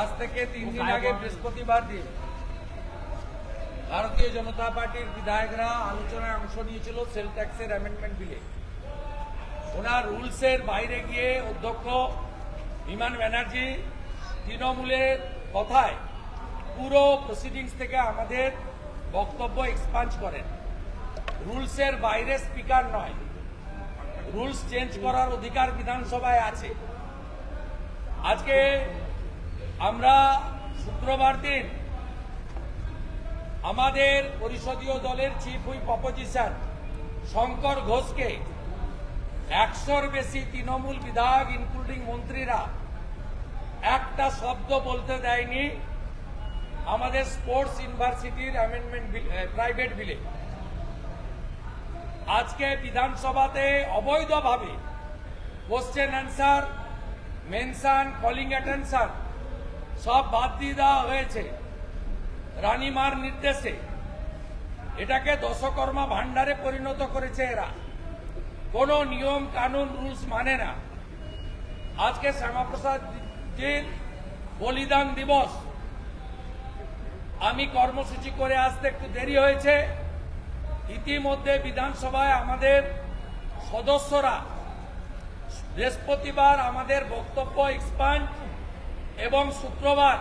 আজ থেকে তিন দিন আগে বৃহস্পতিবার দিন ভারতীয় জনতা পার্টির বিধায়করা আলোচনায় অংশ নিয়েছিল সেল ট্যাক্সের অ্যামেন্ডমেন্ট বিলে ওনার রুলসের বাইরে গিয়ে অধ্যক্ষ বিমান ব্যানার্জি তৃণমূলের কথায় পুরো প্রসিডিংস থেকে আমাদের বক্তব্য এক্সপাঞ্জ করেন। রুলসের বাইরে স্পিকার নয়। রুলস চেঞ্জ করার অধিকার বিধানসভায় আছে। আজকে আমরা শুক্রবার দিন আমাদের পরিষদীয় দলের চিফ হুইপ অপোজিশন শঙ্কর ঘোষকে একশোর বেশি তৃণমূল বিধায়ক ইনক্লুডিং মন্ত্রীরা, একটা শব্দ বলতে দেয়নি আমাদের স্পোর্টস ইউনিভার্সিটির অ্যামেন্ডমেন্ট প্রাইভেট বিলে আজকে বিধানসভাতে অবৈধভাবে question answer mention calling attention সব বাদ দিয়ে দেওয়া হয়েছে। রানীমার নির্দেশে এটাকে দশকর্মা ভান্ডারে পরিণত করেছে এরা। কোনো নিয়ম, কানুন, রুলস মানে না। আজকে শ্যামাপ্রসাদ জির বলিদান দিবস। আমি কর্মসূচি করে আসতে একটু দেরি হয়েছে। ইতিমধ্যে বিধানসভায় আমাদের সদস্যরা বৃহস্পতিবার আমাদের বক্তব্য এক্সপান্ড এবং শুক্রবার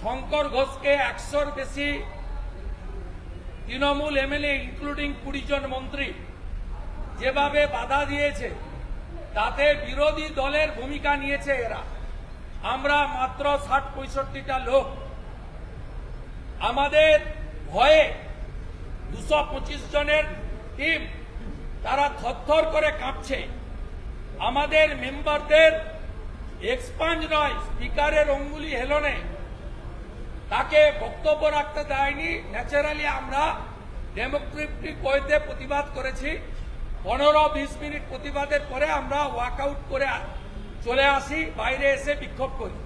শঙ্কর ঘোষকে একশোর বেশি তৃণমূল এমএলএ ইনক্লুডিং কুড়ি জন মন্ত্রী, যেভাবে বাধা দিয়েছে, তাতে বিরোধী দলের ভূমিকা নিয়েছে এরা। আমরা মাত্র ষাট পঁয়ষট্টিটা লোক। আমাদের ভয়ে দুশো পঁচিশ জনের টিম তারা থরথর করে কাঁপছে। আমাদের মেম্বারদের এক্সপাঞ্জ নয়, স্পিকারের অঙ্গুলি হেলনে তাকে বক্তব্য রাখতে দেয়নি। ন্যাচারালি আমরা ডেমোক্রেটিক ওয়েতে প্রতিবাদ করেছি। পনেরো, বিশ মিনিট প্রতিবাদের পরে আমরা ওয়াকআউট করে চলে আসি, বাইরে এসে বিক্ষোভ করি।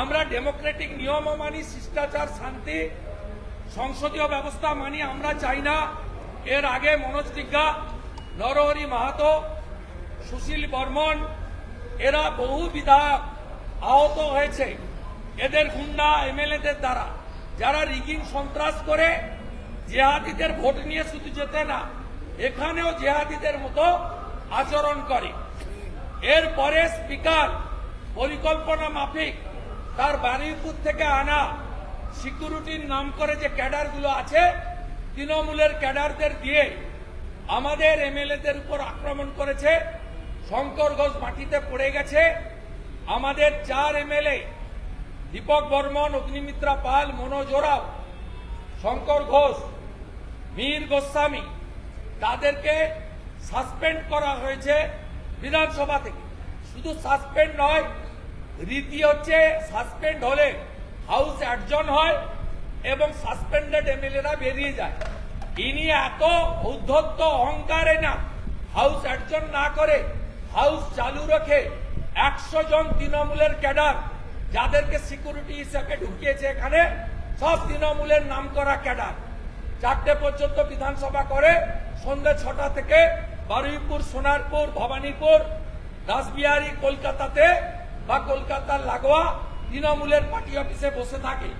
আমরা ডেমোক্রেটিক নিয়ম মানি, শিষ্টাচার, শান্তি, সংসদীয় ব্যবস্থা মানি আমরা চাই না। এর আগে মনোজ টিগ্গা, নরহরি মাহাতো, সুশীল বর্মন এরা বহু বিধায়ক আহত হয়েছে। এদের গুন্ডা এমএলএদের দ্বারা। যারা রিগিং সন্ত্রাস করে, জেহাদিদের ভোট নিয়ে শুধু যেতে না, এখানেও জেহাদিদের মতো আচরণ করে। এরপরে স্পিকার পরিকল্পনা মাফিক তার বারুইপুর থেকে আনা সিকিউরিটির নাম করে যে ক্যাডারগুলো আছে, তৃণমূলের ক্যাডারদের দিয়ে আমাদের এমএলএদের উপর আক্রমণ করেছে। শঙ্কর ঘোষ মাটিতে পড়ে গেছে। আমাদের চার এমএলএ, দীপক বর্মন, অগ্নিমিত্রা পাল, মনোজ ওরাও, শঙ্কর ঘোষ, মীর গোস্বামী, তাদেরকে সাসপেন্ড করা হয়েছে বিধানসভা থেকে। শুধু সাসপেন্ড নয়, রীতি হচ্ছে সাসপেন্ড হলে হাউস অ্যাডজন হয় এবং সাসপেন্ডেড এমএলএরা বেরিয়ে যায়। ইনি এত উদ্ধত্ত অহংকারে না, হাউস অ্যাডজন না করে হাউস চালু রেখে একশো জন তৃণমূলের ক্যাডার যাদেরকে সিকিউরিটি হিসেবে ঢুকিয়েছে এখানে, সব তৃণমূলের নাম করা ক্যাডার। চারটে পর্যন্ত বিধানসভা করে সন্ধ্যে ছটা থেকে বারুইপুর, সোনারপুর, ভবানীপুর, রাসবিহারী, কলকাতাতে বা কলকাতার লাগোয়া তৃণমূলের পার্টি অফিসে বসে থাকে।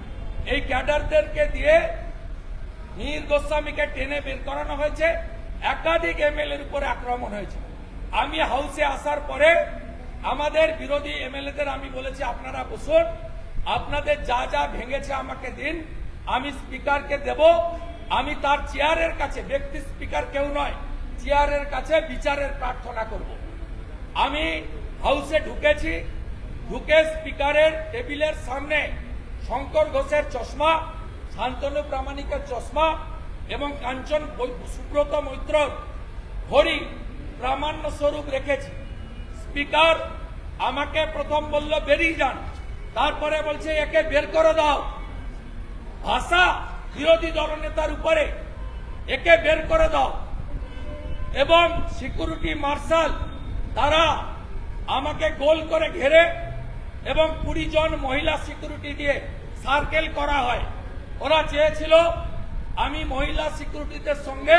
এই ক্যাডারদেরকে দিয়ে মীর গোস্বামীকে টেনে বের করানো হয়েছে। একাধিক এমএলএর উপরে আক্রমণ হয়েছে। আমি হাউসে আসার পরে আমাদের বিরোধী এমএলএদের আমি বলেছি, আপনারা বসুন। আপনাদের যা যা ভেঙেছে আমাকে দিন। আমি স্পিকারকে দেব। আমি তার চেয়ারের কাছে, ব্যক্তি স্পিকার কেউ নয়, চেয়ারের কাছে বিচারের প্রার্থনা করব। আমি হাউসে ঢুকেছি। ঢুকে স্পিকারের টেবিলের সামনে শঙ্কর ঘোষের চশমা, শান্তনু প্রামাণিকের চশমা এবং কাঞ্চন সুব্রত মৈত্রর ঘড়ি প্রামাণ্য স্বরূপ রেখেছি। স্পিকার আমাকে প্রথম বলল, বেরিয়ে যান। তারপরে বলছে, একে বের করে দাও। ভাষা বিরোধী দলনেতার উপরে, একে বের করে দাও। এবং সিকিউরিটি মার্শাল তারা আমাকে গোল করে ঘেরে এবং কুড়ি জন মহিলা সিকিউরিটি দিয়ে সার্কেল করা হয়। ওরা চেয়েছিল, আমি মহিলা সিকিউরিটিদের সঙ্গে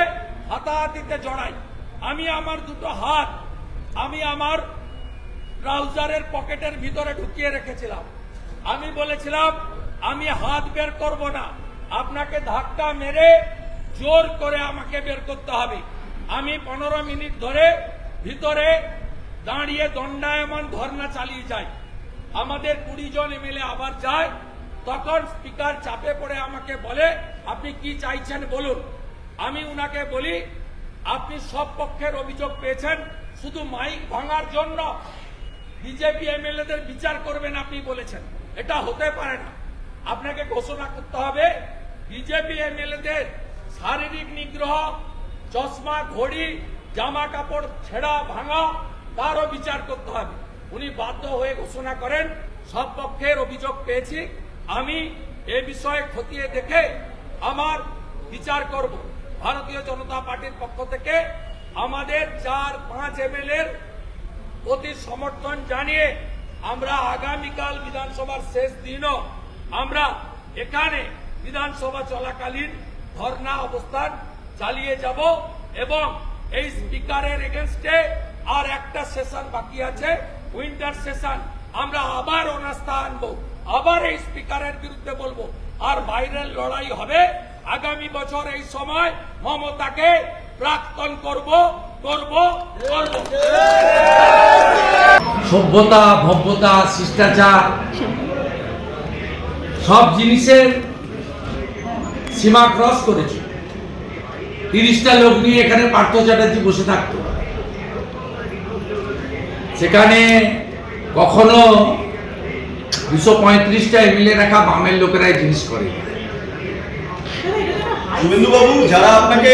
হাতাহাতিতে জড়াই। আমি আমার দুটো হাত, আমি আমার ট্রাউজারের পকেটের ভিতরে ঢুকিয়ে রেখেছিলাম। আমি বলেছিলাম, আমি হাত বের করব না। আপনাকে ধাক্কা মেরে জোর করে আমাকে বের করতে হবে। আমি পনেরো মিনিট ধরে ভিতরে দাঁড়িয়ে দণ্ডায়মান ধর্ণা চালিয়ে যাই। আমাদের কুড়ি জন এমএলএ আবার যায়। তখন স্পিকার চাপে পড়ে আমাকে বলে, আপনি কি চাইছেন বলুন? আমি উনাকে বলি আপনি সব পক্ষের অভিযোগ পেয়েছেন, শুধু মাইক ভাঙার জন্য বিজেপি এমএলএদের বিচার করবেন আপনি বলেছেন। এটা হতে পারে না। আপনাকে ঘোষণা করতে হবে, বিজেপি এমএলএদের শারীরিক নিগ্রহ, চশমা, ঘড়ি, জামা কাপড় ছেঁড়া, ভাঙা, তারও বিচার করতে হবে। উনি বাধ্য হয়ে ঘোষণা করেন, সব পক্ষের অভিযোগ পেয়েছি। আমি এ বিষয়ে খতিয়ে দেখে আমার বিচার করব। ভারতীয় জনতা পার্টির পক্ষ থেকে আমাদের চার পাঁচ এমএলএর প্রতি সমর্থন জানিয়ে আমরা আগামীকাল বিধানসভার শেষ দিনও আমরা এখানে বিধানসভা চলাকালীন ধর্ণা অবস্থান চালিয়ে যাব এবং এই স্পিকারের এগেনস্টে আর একটা সেশন বাকি আছে, উইন্টার সেশন। আমরা আবার অনাস্থা আনব, আবার এই স্পিকারের বিরুদ্ধে বলব। আর বাইরের লড়াই হবে আগামী বছর এই সময় মমতাকে প্রাক্তন করব করব করব। সভ্যতা, ভব্যতা, শিষ্টাচার, সব জিনিসের সীমা ক্রস করেছে। তিরিশটা লোক নিয়ে এখানে পার্থ চ্যাটার্জি বসে থাকতো। সেখানে কখনো দুশো পঁয়ত্রিশটা এমএলএ রাখা বামের লোকেরাই জিনিস করে। শুভেন্দু বাবু যারা আপনাকে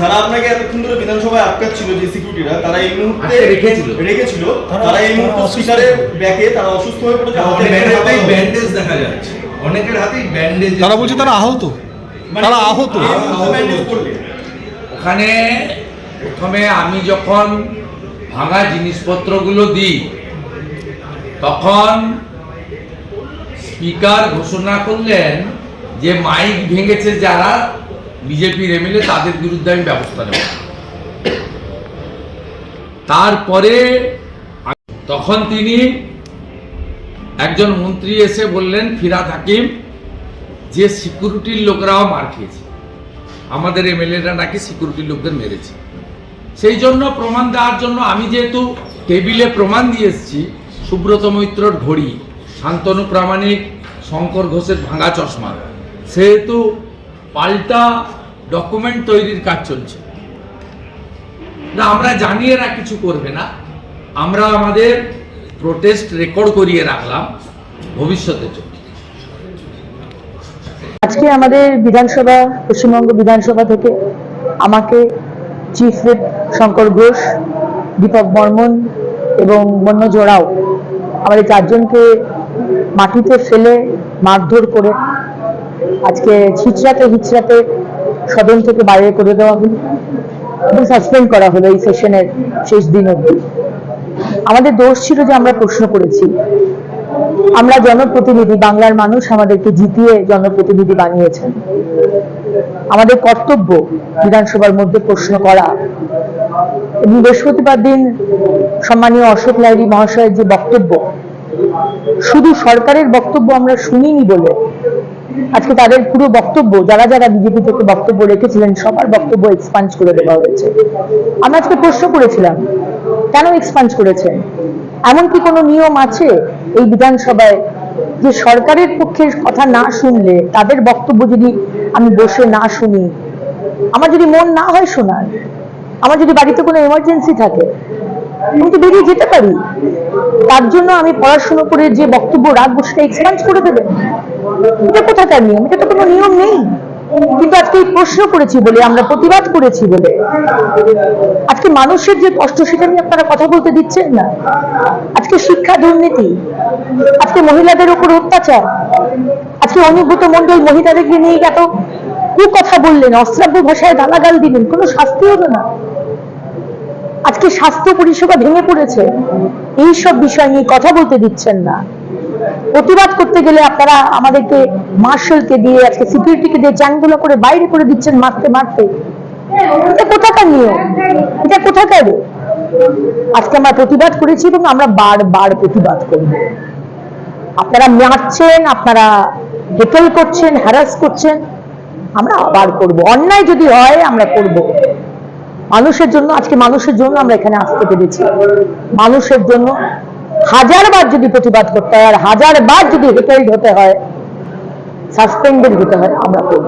যারা আপনাকে এতক্ষণ ধরে বিধানসভায় আটকাচ্ছিল যে সিকিউরিটিরা তারা এই মুহূর্তে রেখেছিল। রেখেছিল। তারা এই মুহূর্তে স্পিকারের ব্যাকে তারা অসুস্থ হয়ে পড়েছে। হাতে ব্যান্ডেজ হাতেই ব্যান্ডেজ দেখা যাচ্ছে। অনেকের হাতেই ব্যান্ডেজ তারা বলছে তারা আহত। মানে তারা আহত। ওখানে প্রথমে আমি যখন ভাঙা জিনিসপত্রগুলো দিই তখন স্পিকার ঘোষণা করলেন যে মাইক ভেঙেছে যারা বিজেপির এমএলএ তাদের বিরুদ্ধে আমি ব্যবস্থা নেব। তারপরে তখন তিনি একজন মন্ত্রী এসে বললেন, ফিরাদ হাকিম, যে সিকিউরিটির লোকরাও মার খেয়েছে। আমাদের এমএলএরা নাকি সিকিউরিটির লোকদের মেরেছে। সেই জন্য প্রমাণ দেওয়ার জন্য আমি যেহেতু টেবিলে প্রমাণ দিয়ে এসেছি, সুব্রত মৈত্রর ঘড়ি, শান্তনু প্রামাণিক, শঙ্কর ঘোষের ভাঙা চশমা, সেহেতু পাল্টা ডকুমেন্ট তৈরির কাজ চলছে। না, আমরা জানি এরা কিছু করবে না। আমরা আমাদের প্রোটেস্ট রেকর্ড করিয়ে রাখলাম ভবিষ্যতের জন্য। আজকে আমাদের বিধানসভা, পশ্চিমবঙ্গ বিধানসভা থেকে আমাকে চিফ হুইপ শঙ্কর ঘোষ, দীপক বর্মন এবং বন্য জোড়াও, আমাদের চারজনকে মাটিতে ফেলে, মারধর করে আজকে ছিচড়াতে হিচড়াতে সদন থেকে বাইরে করে দেওয়া হলো এবং সাসপেন্ড করা হলো এই সেশনের শেষ দিন অবধি। আমাদের দোষ ছিল যে আমরা প্রশ্ন করেছি। আমরা জনপ্রতিনিধি, বাংলার মানুষ আমাদেরকে জিতিয়ে জনপ্রতিনিধি বানিয়েছেন। আমাদের কর্তব্য বিধানসভার মধ্যে প্রশ্ন করা এবং বৃহস্পতিবার দিন সম্মানীয় অশোক লাইরি মহাশয়ের যে বক্তব্য, শুধু সরকারের বক্তব্য আমরা শুনিনি বলে আজকে তাদের পুরো বক্তব্য, যারা যারা বিজেপি থেকে বক্তব্য রেখেছিলেন, সবার বক্তব্য এক্সপাঞ্জ করে দেওয়া হয়েছে। আমরা আজকে প্রশ্ন করেছিলাম, কেন এক্সপাঞ্জ করেছেন এমন কি কোনো নিয়ম আছে এই বিধানসভায় যে সরকারের পক্ষের কথা না শুনলে, তাদের বক্তব্য যদি আমি বসে না শুনি? আমার যদি মন না হয় শোনার, আমার যদি বাড়িতে কোনো এমার্জেন্সি থাকে আমি তো বেরিয়ে যেতে পারি? তার জন্য আমি পড়াশোনা করে যে বক্তব্য রাখব সেটা এক্সপান্স করে দেবেন এটা কোথাকার নিয়ম? এটা তো কোনো নিয়ম নেই। কিন্তু আজকে এই প্রশ্ন করেছি বলে, আমরা প্রতিবাদ করেছি বলে। আজকে মানুষের যে কষ্ট, সেটা নিয়ে আপনারা কথা বলতে দিচ্ছেন না। আজকে শিক্ষা দুর্নীতি, আজকে মহিলাদের উপর অত্যাচার, আজকে অনুভূত মন্ডল মহিলাদেরকে নিয়ে এত কু কথা বললেন, অশ্রাব্য ভাষায় গালাগাল দিলেন, কোনো শাস্তি হলো না। আজকে স্বাস্থ্য পরিষেবা ভেঙে পড়েছে। এই সব বিষয় নিয়ে কথা বলতে দিচ্ছেন না। প্রতিবাদ করতে গেলে আপনারা আমাদেরকে মার্শালকে দিয়ে, আজকে সিকিউরিটিকে দিয়ে চ্যাংগুলো করে বাইরে করে দিচ্ছেন মারতে মারতে। এটা কোথাকার নিয়ম? এটা কোথাকার? আজকে আমরা প্রতিবাদ করেছি এবং আমরা বারবার প্রতিবাদ করব। আপনারা মারছেন, আপনারা হেকেল করছেন হ্যারাস করছেন, আমরা আবার করব। অন্যায় যদি হয়, আমরা করব। মানুষের জন্য, আজকে মানুষের জন্য আমরা এখানে আসতে পেরেছি। মানুষের জন্য হাজারবার যদি প্রতিবাদ করতে হয়, আর হাজারবার যদি হেটেলড হতে হয়, সাসপেন্ডেড হতে হয়, আমরা করব।